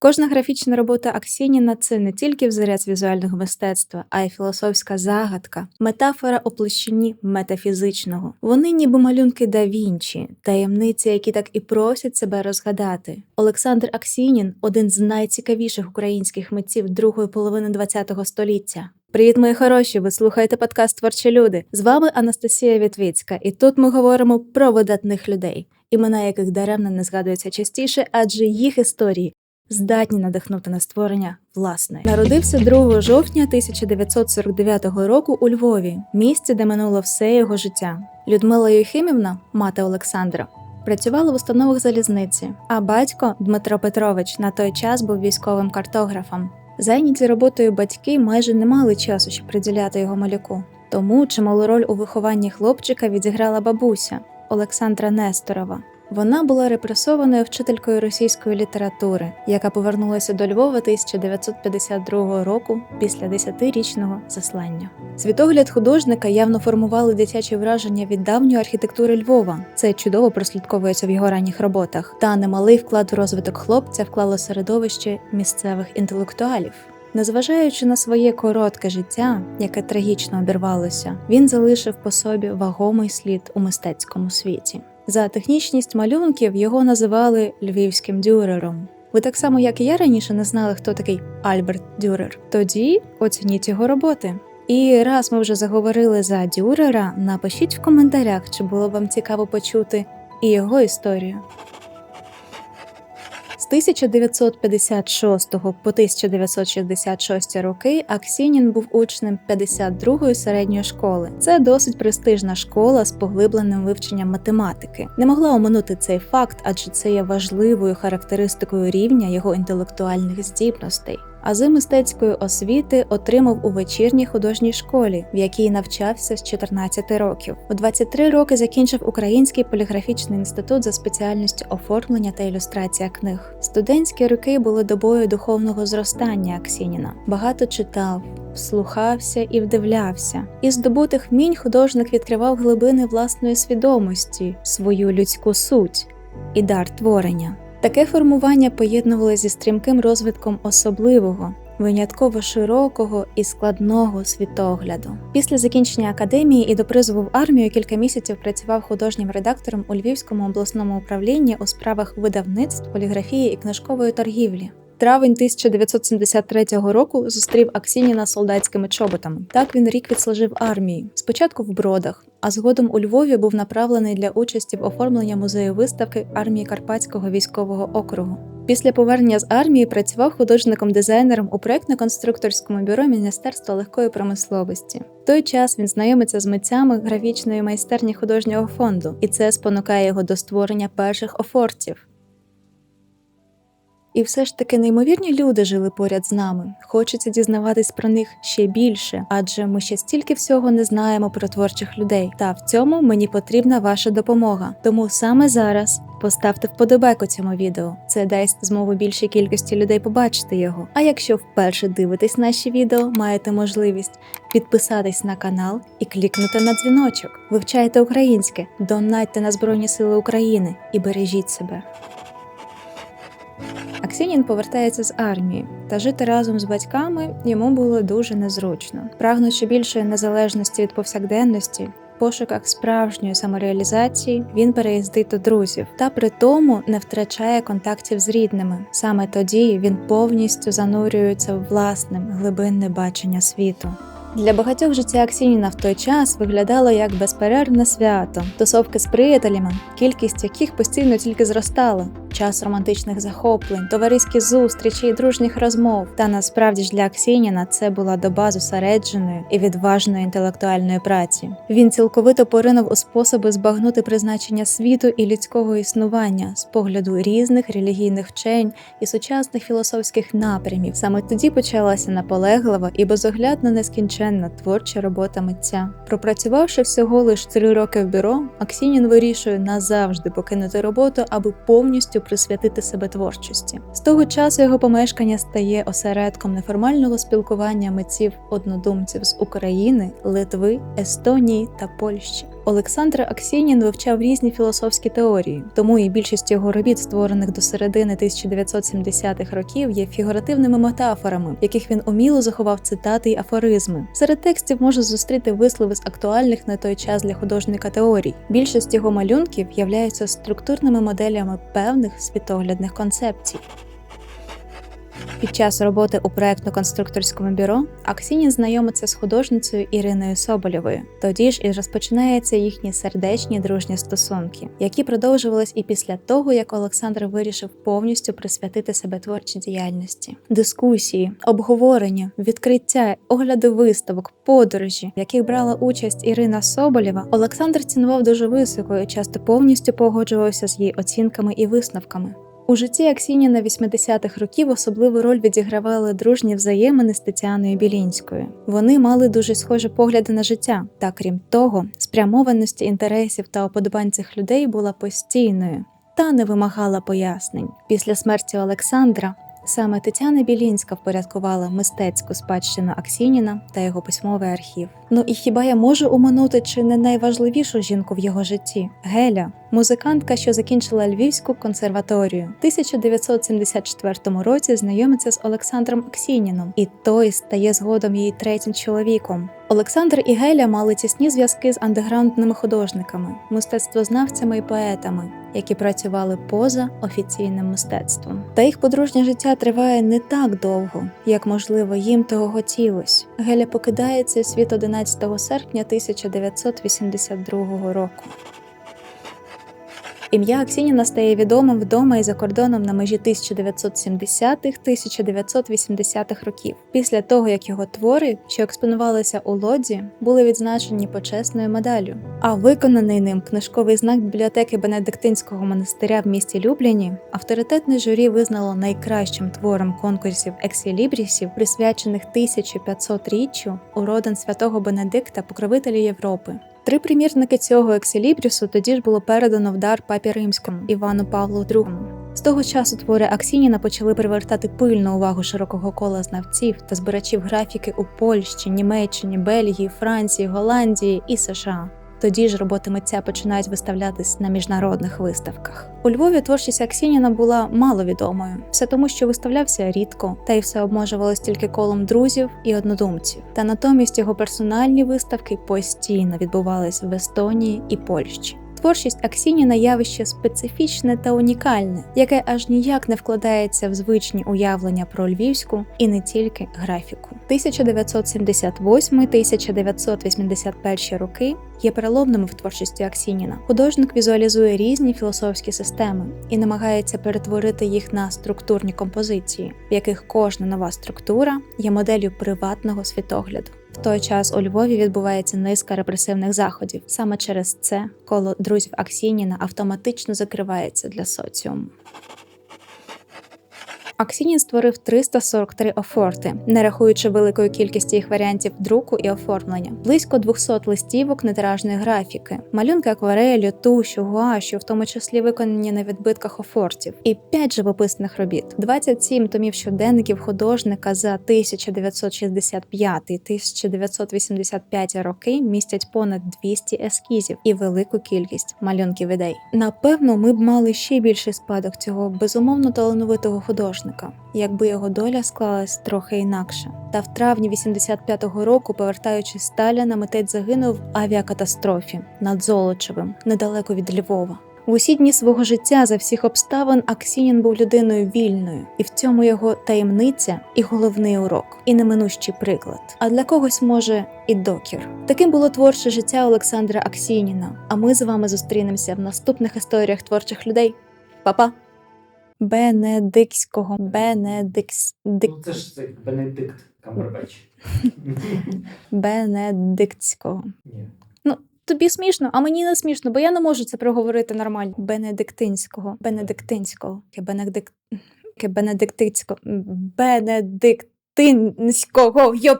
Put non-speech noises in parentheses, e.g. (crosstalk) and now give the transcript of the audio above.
Кожна графічна робота Аксініна це не тільки взірець візуального мистецтва, а й філософська загадка, метафора у площині метафізичного. Вони ніби малюнки да Вінчі, таємниці, які так і просять себе розгадати. Олександр Аксінін один з найцікавіших українських митців другої половини ХХ століття. Привіт, мої хороші! Ви слухаєте подкаст Творчі люди. З вами Анастасія Вітвіцька, і тут ми говоримо про видатних людей, імена яких даремно не згадуються частіше, адже їх історії здатні надихнути на створення власної. Народився 2 жовтня 1949 року у Львові, місці, де минуло все його життя. Людмила Юхимівна, мати Олександра. Працювала в установах залізниці, а батько Дмитро Петрович на той час був військовим картографом. Зайняті роботою батьки майже не мали часу, щоб приділяти його малюку. Тому чималу роль у вихованні хлопчика відіграла бабуся Олександра Несторова. Вона була репресованою вчителькою російської літератури, яка повернулася до Львова 1952 року після 10-річного заслання. Світогляд художника явно формували дитячі враження від давньої архітектури Львова. Це чудово прослідковується в його ранніх роботах. Та немалий вклад у розвиток хлопця вклало середовище місцевих інтелектуалів. Незважаючи на своє коротке життя, яке трагічно обірвалося, він залишив по собі вагомий слід у мистецькому світі. За технічність малюнків його називали львівським дюрером. Ви так само, як і я раніше не знали, хто такий Альберт Дюрер. Тоді оцініть його роботи. І раз ми вже заговорили за Дюрера, напишіть в коментарях, чи було вам цікаво почути і його історію. 1956 по 1966 роки Аксінін був учнем 52-ї середньої школи. Це досить престижна школа з поглибленим вивченням математики. Не могла оминути цей факт, адже це є важливою характеристикою рівня його інтелектуальних здібностей ази мистецької освіти отримав у вечірній художній школі, в якій навчався з 14 років. У 23 роки закінчив Український поліграфічний інститут за спеціальністю оформлення та ілюстрація книг. Студентські роки були добою духовного зростання Аксініна. Багато читав. Слухався і вдивлявся, із здобутих вмінь художник відкривав глибини власної свідомості, свою людську суть і дар творення. Таке формування поєднували зі стрімким розвитком особливого, винятково широкого і складного світогляду. Після закінчення академії і до призову в армію кілька місяців працював художнім редактором у Львівському обласному управлінні у справах видавництв, поліграфії і книжкової торгівлі. Травень 1973 року зустрів Аксініна солдатськими чоботами. Так він рік відслужив армії. Спочатку в бродах, а згодом у Львові був направлений для участі в оформленні музею виставки армії Карпатського військового округу. Після повернення з армії працював художником-дизайнером у проєктно-конструкторському бюро Міністерства легкої промисловості. В той час він знайомиться з митцями графічної майстерні художнього фонду, і це спонукає його до створення перших офортів. І все ж таки неймовірні люди жили поряд з нами. Хочеться дізнаватись про них ще більше, адже ми ще стільки всього не знаємо про творчих людей. Та в цьому мені потрібна ваша допомога. Тому саме зараз поставте вподобайку цьому відео. Це дасть змогу більшій кількості людей побачити його. А якщо вперше дивитесь наші відео, маєте можливість підписатись на канал і клікнути на дзвіночок. Вивчайте українське, донайте на Збройні Сили України і бережіть себе. Аксінін повертається з армії, та жити разом з батьками йому було дуже незручно. Прагнучи більшої незалежності від повсякденності, в пошуках справжньої самореалізації він переїздить до друзів, та при тому не втрачає контактів з рідними. Саме тоді він повністю занурюється в власним глибинне бачення світу. Для багатьох життя Аксініна в той час виглядало як безперервне свято, тусовки з приятелями, кількість яких постійно тільки зростала час романтичних захоплень, товариські зустрічі і дружніх розмов. Та насправді ж для Аксініна це була доба зосередженої і відважної інтелектуальної праці. Він цілковито поринув у способи збагнути призначення світу і людського існування з погляду різних релігійних вчень і сучасних філософських напрямів. Саме тоді почалася наполеглива і безоглядно нескінченна творча робота митця. Пропрацювавши всього лише три роки в бюро, Аксінін вирішує назавжди покинути роботу, аби повністю присвятити себе творчості. З того часу його помешкання стає осередком неформального спілкування митців однодумців з України, Литви, Естонії та Польщі. Олександр Аксінін вивчав різні філософські теорії, тому і більшість його робіт, створених до середини 1970-х років, є фігуративними метафорами, яких він уміло заховав цитати й афоризми. Серед текстів можна зустріти вислови з актуальних на той час для художника теорій. Більшість його малюнків являються структурними моделями певних світоглядних концепцій. Під час роботи у проектно-конструкторському бюро Аксінін знайомиться з художницею Іриною Соболєвою. Тоді ж і розпочинаються їхні сердечні дружні стосунки, які продовжувались і після того, як Олександр вирішив повністю присвятити себе творчій діяльності. Дискусії, обговорення, відкриття, огляди виставок, подорожі, в яких брала участь Ірина Соболєва, Олександр цінував дуже високо і часто повністю погоджувався з її оцінками і висновками. У житті Аксініна 80-х років особливу роль відігравали дружні взаємини з Тетяною Білінською. Вони мали дуже схожі погляди на життя, та крім того, спрямованості інтересів та оподобань цих людей була постійною та не вимагала пояснень. Після смерті Олександра саме Тетяна Білінська впорядкувала мистецьку спадщину Аксініна та його письмовий архів. Ну і хіба я можу уминути чи не найважливішу жінку в його житті? Геля, музикантка, що закінчила Львівську консерваторію. В 1974 році знайомиться з Олександром Аксініном, і той стає згодом її третім чоловіком. Олександр і Геля мали тісні зв'язки з андеграундними художниками, мистецтвознавцями і поетами, які працювали поза офіційним мистецтвом. Та їх подружнє життя триває не так довго, як можливо їм того хотілось. Геля покидає цей світ 11 серпня 1982 року. Ім'я Аксініна стає відомим вдома і за кордоном на межі 1970-1980-х років, після того як його твори, що експонувалися у лоді, були відзначені почесною медаллю. А виконаний ним книжковий знак бібліотеки Бенедиктинського монастиря в місті Любляні авторитетне журі визнало найкращим твором конкурсів ексілібрісів, присвячених 1500-річчю уродин святого Бенедикта, покровителя Європи. Три примірники цього екселібрісу тоді ж було передано в дар папі римському Івану Павлу II. З того часу твори Аксініна почали привертати пильну увагу широкого кола знавців та збирачів графіки у Польщі, Німеччині, Бельгії, Франції, Голландії і США. Тоді ж роботи митця починають виставлятись на міжнародних виставках. У Львові творчість Аксініна була маловідомою, все тому, що виставлявся рідко, та й все обмежувалось тільки колом друзів і однодумців. Та натомість його персональні виставки постійно відбувались в Естонії і Польщі. Творчість Аксініна явище специфічне та унікальне, яке аж ніяк не вкладається в звичні уявлення про львівську і не тільки графіку. 1978-1981 роки є переломними в творчості Аксініна. Художник візуалізує різні філософські системи і намагається перетворити їх на структурні композиції, в яких кожна нова структура є моделлю приватного світогляду. Той час у Львові відбувається низка репресивних заходів. Саме через це коло друзів Аксініна автоматично закривається для соціуму. Аксінін створив 343 офорти, не рахуючи великої кількості їх варіантів друку і оформлення, близько 200 листівок нетиражної графіки, малюнки акварелю, тушу, гуашу, в тому числі виконані на відбитках офортів, і 5 живописних робіт, 27 томів щоденників художника за 1965-1985 роки містять понад 200 ескізів і велику кількість малюнків ідей. Напевно, ми б мали ще більший спадок цього безумовно талановитого художника якби його доля склалась трохи інакше. Та в травні 85-го року, повертаючись Сталіна, митець загинув в авіакатастрофі над Золочевим, недалеко від Львова. В усі дні свого життя за всіх обставин Аксінін був людиною вільною, і в цьому його таємниця і головний урок, і неминущий приклад. А для когось може і докір. Таким було творче життя Олександра Аксініна. А ми з вами зустрінемося в наступних історіях творчих людей. Па-па! Бенедиктського. Бенедикс... Дик... Ну, це ж цей Бенедикт Камбербеч. (laughs) Бенедиктського. Ні. Ну, Тобі смішно, а мені не смішно, бо я не можу це проговорити нормально. Бенедиктинського. Бенедиктинського. Бенедикт... Ке Бенедиктинського. Бенедиктинського. Йоп.